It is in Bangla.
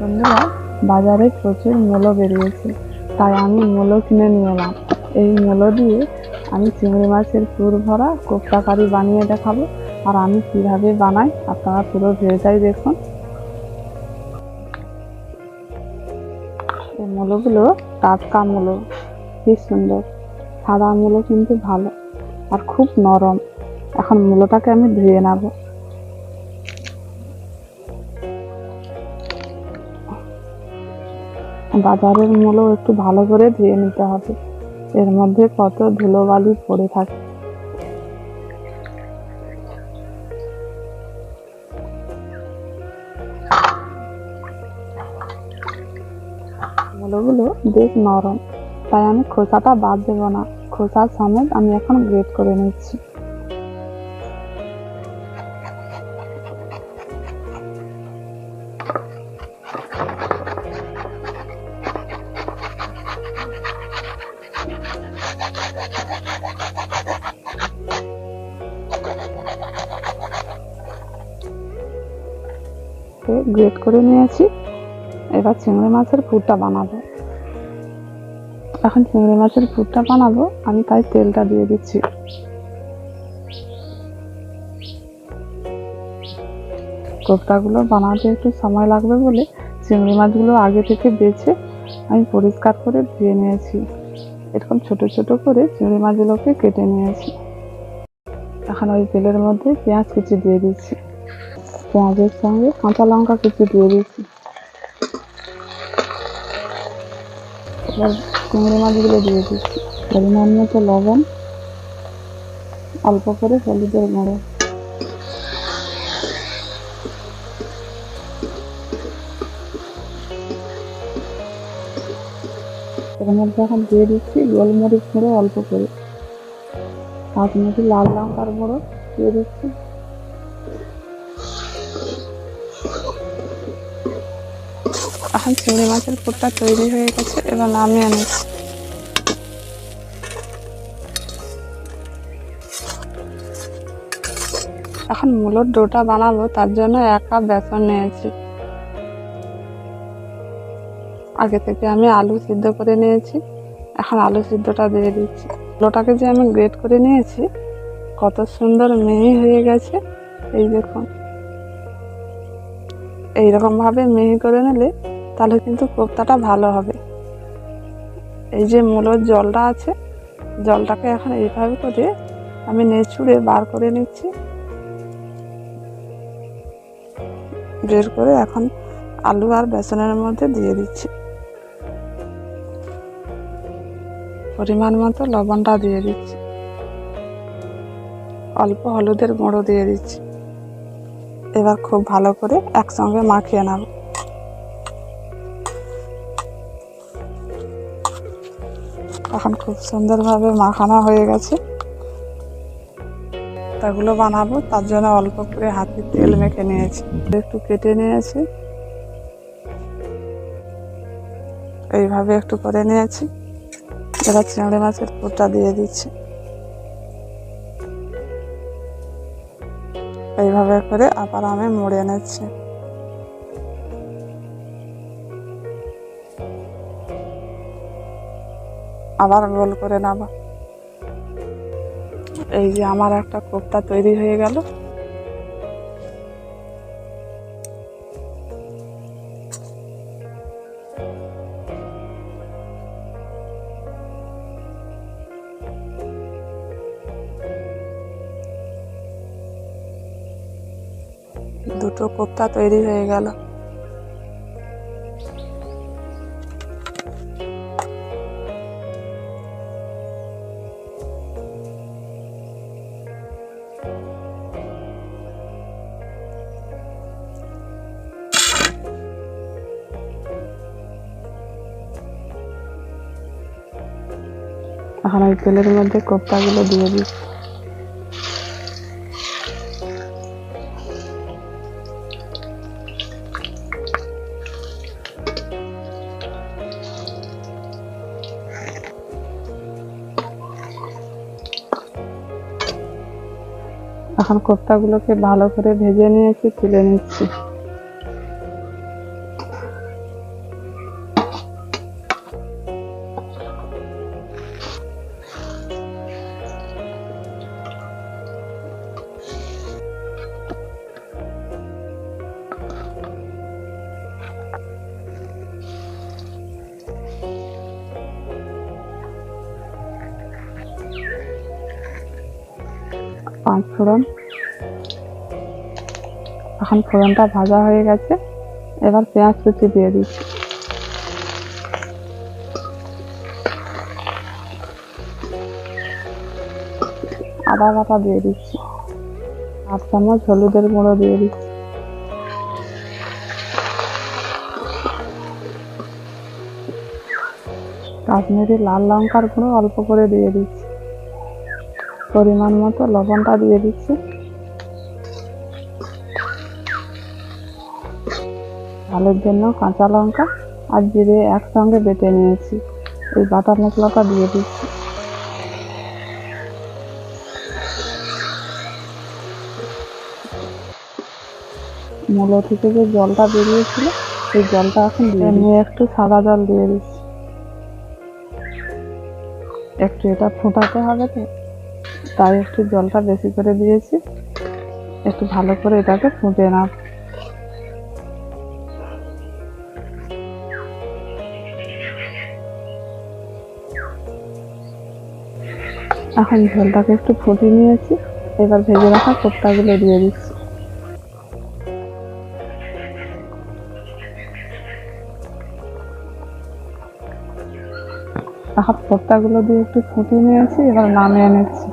বন্ধুরা, বাজারে প্রচুর মূলো বেরিয়েছে, তাই আমি মূলো কিনে নিয়ে এলাম। এই মূলো দিয়ে আমি চিংড়ি মাছের পুর ভরা কোপ্তা কারি বানিয়ে দেখাবো, আর আমি কীভাবে বানাই আপনারা পুরো ভিডিওটাই দেখুন। এই মূলোগুলো টাটকা মূলো, কি সুন্দর। সাদা মূলো কিন্তু ভালো, আর খুব নরম। এখন মূলোটাকে আমি ধুয়ে নেব। বাজারের মূল্য একটু ভালো করে ধুয়ে নিতে হবে। এর মধ্যে কত ধুলোবালি পড়ে থাকে। মূলগুলো বেশ নরম, তাই আমি খোসাটা বাদ দেবো না। খোসার সমেত আমি এখন গ্রেট করে নিচ্ছি। গ্রেট করে নিয়েছি। এবার চিংড়ি মাছের পুরটা বানাবো। এখন চিংড়ি মাছের পুরটা বানাবো। আমি তাই তেলটা দিয়ে দিচ্ছি। কোপ্তাগুলো বানাতে একটু সময় লাগবে বলে চিংড়ি মাছগুলো আগে থেকে বেছে আমি পরিষ্কার করে ধুয়ে নিয়েছি। এরকম ছোট ছোট করে চিংড়ি মাছগুলোকে কেটে নিয়েছি। এখন ওই তেলের মধ্যে পেঁয়াজ কুচি দিয়ে দিচ্ছি। পেঁয়াজের সঙ্গে কাঁচা লঙ্কা কুচি দিয়ে দিচ্ছি। এবার চিংড়ি মাছগুলো দিয়ে দিচ্ছি। পরিমাণ মতো লবণ, অল্প করে হলুদের গুঁড়ো। এর মধ্যে এখন দিয়ে দিচ্ছি গোলমরিচ গুঁড়ো অল্প করে। কাশ্মীরি লাল লঙ্কার গুঁড়ো দিয়ে দিচ্ছি। এখন চিংড়ি মাছের পুরটা তৈরি হয়ে গেছে, এবার নামিয়ে নিচ্ছি। এখন মূলোর ডোটা বানাবো, তার জন্য এক কাপ বেসন নিয়েছি। আগে থেকে আমি আলু সিদ্ধ করে নিয়েছি। এখন আলু সিদ্ধটা দিয়ে দিচ্ছি। আলুটাকে যে আমি গ্রেট করে নিয়েছি, কত সুন্দর মিহি হয়ে গেছে। এই দেখুন। এইরকম ভাবে মিহি করে নিলে তাহলে কিন্তু কোপ্তাটা ভালো হবে। এই যে মূলোর জলটা আছে, জলটাকে এখন এইভাবে করে আমি নেচুড়ে বার করে নিচ্ছি। বের করে এখন আলু আর বেসনের মধ্যে দিয়ে দিচ্ছি। পরিমাণ মতো লবণটা দিয়ে দিচ্ছি। অল্প হলুদের গুঁড়ো দিয়ে দিচ্ছি। এবার খুব ভালো করে একসঙ্গে মাখিয়ে নেব। এখন খুব সুন্দরভাবে মাখানো হয়ে গেছে। তাগুলো বানাবো, তার জন্য অল্প করে হাতে তেল মেখে নিয়েছি। একটু কেটে নিয়েছি। এইভাবে একটু করে নিয়েছি। এবার চিংড়ি মাছের পুরটা দিয়ে দিচ্ছি। এইভাবে করে আবার আমি মুড়ে নিচ্ছি। আবার গোল করে নেব। এই যে আমার একটা কোপ্তা তৈরি হয়ে গেল। দুটো কোপ্তা তৈরি হয়ে গেল। এখন ওই তেলের মধ্যে কোপ্তাগুলো দিয়ে দিই এখন কোপ্তাগুলোকে ভালো করে ভেজে নিয়েছি তুলে নিচ্ছি। পাঁচ ফোড়ন। এখন ফোড়নটা ভাজা হয়ে গেছে। এবার পেঁয়াজ কুচি দিয়ে দিচ্ছি। আদা বাটা দিয়ে দিচ্ছি। আট চামচ হলুদের গুঁড়ো দিয়ে দিচ্ছি। কাশ্মীরি লাল লঙ্কার গুঁড়ো অল্প করে দিয়ে দিচ্ছি। পরিমাণ মতো লবণটা দিয়ে দিচ্ছি। ঝালের জন্য কাঁচা লঙ্কা আর জিরে একসঙ্গে বেটে নিয়েছি। এই বাটা মশলাটা দিয়ে দিচ্ছি। মূলো থেকে যে জলটা বেরিয়েছিল, সেই জলটা এখন দিয়ে নিয়ে একটু সাদা জল দিয়ে দিচ্ছি। একটু এটা ফোটাতে হবে তো। তাই একটু জলটা বেশি করে দিয়েছি। একটু ভালো করে এটাকে ফুটে না এখন ঝোলটাকে একটু ফুটিয়ে নিয়েছি। এবার ভেজে রাখা কোপ্তাগুলো দিয়ে দিচ্ছি। এখন কোপ্তাগুলো দিয়ে একটু ফুটিয়ে নিয়েছি, এবার নামিয়ে নিচ্ছি।